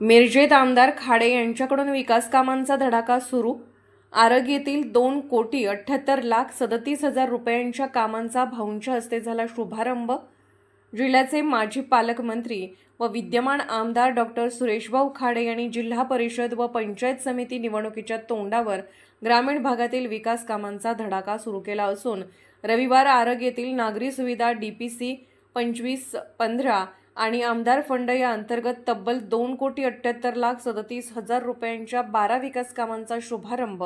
मिरजेत आमदार खाडे यांच्याकडून विकास कामांचा धडाका सुरू. आरग दोन कोटी अठ्ठ्याहत्तर लाख सदतीस हजार रुपयांच्या कामांचा भाऊंच्या हस्ते झाला शुभारंभ. जिल्ह्याचे माजी पालकमंत्री व विद्यमान आमदार डॉक्टर सुरेशभाऊ खाडे यांनी जिल्हा परिषद व पंचायत समिती निवडणुकीच्या तोंडावर ग्रामीण भागातील विकास कामांचा धडाका सुरू केला असून रविवार आरग येथील नागरी सुविधा डी पी सी पंचवीस पंधरा आणि आमदार फंड या अंतर्गत तब्बल दोन कोटी अठ्ठ्याहत्तर लाख सदतीस हजार रुपयांच्या बारा विकास कामांचा शुभारंभ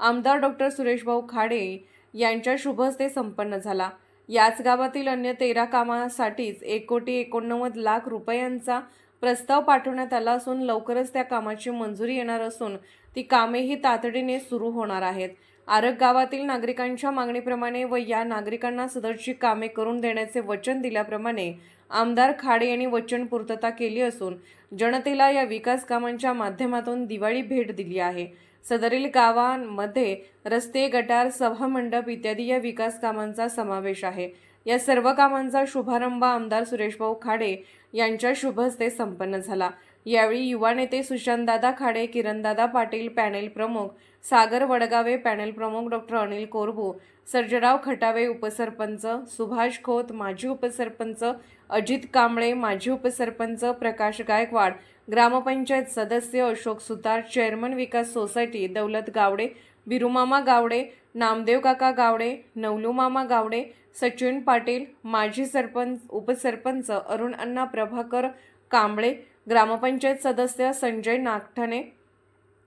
आमदार डॉक्टर सुरेशभाऊ खाडे यांच्या शुभहस्ते संपन्न झाला. याच गावातील अन्य तेरा कामासाठीच एक कोटी एकोणनव्वद लाख रुपयांचा प्रस्ताव पाठवण्यात आला असून लवकरच त्या कामाची मंजुरी येणार असून ती कामेही तातडीने सुरू होणार आहेत. आरग गावातील नागरिकांच्या मागणीप्रमाणे व या नागरिकांना सदरची कामे करून देण्याचे वचन दिल्याप्रमाणे आमदार खाडे यांनी वचन पूर्तता केली असून जनतेला या विकास कामांच्या माध्यमातून दिवाळी भेट दिली आहे. सदरील गावांमध्ये रस्ते गटार सभामंडप इत्यादी या विकास कामांचा समावेश आहे. या सर्व कामांचा शुभारंभ आमदार सुरेशभाऊ खाडे यांच्या शुभहस्ते संपन्न झाला. यावेळी युवा नेते सुशांतदादा खाडे किरणदादा पाटील पॅनेल प्रमुख सागर वडगावे पॅनेल प्रमुख डॉक्टर अनिल कोरबू सर्जराव खटावे उपसरपंच सुभाष खोत माजी उपसरपंच अजित कांबळे माजी उपसरपंच प्रकाश गायकवाड ग्रामपंचायत सदस्य अशोक सुतार चेअरमन विकास सोसायटी दौलत गावडे बिरुमामा गावडे नामदेव काका गावडे नवलूमामा गावडे सचिन पाटील माजी सरपंच उपसरपंच अरुण अण्णा प्रभाकर कांबळे ग्रामपंचायत सदस्य संजय नागठाणे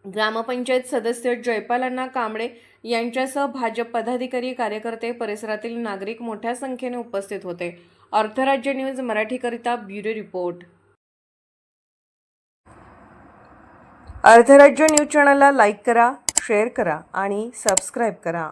ग्रामपंचायत सदस्य जयपाल अण्णा कांबळे यांच्यासह भाजप पदाधिकारी कार्यकर्ते परिसरातील नागरिक मोठ्या संख्येने उपस्थित होते. अर्थराज्य न्यूज मराठीकरिता ब्युरो रिपोर्ट. अर्थराज्य न्यूज चॅनलला लाईक करा शेअर करा आणि सबस्क्राईब करा.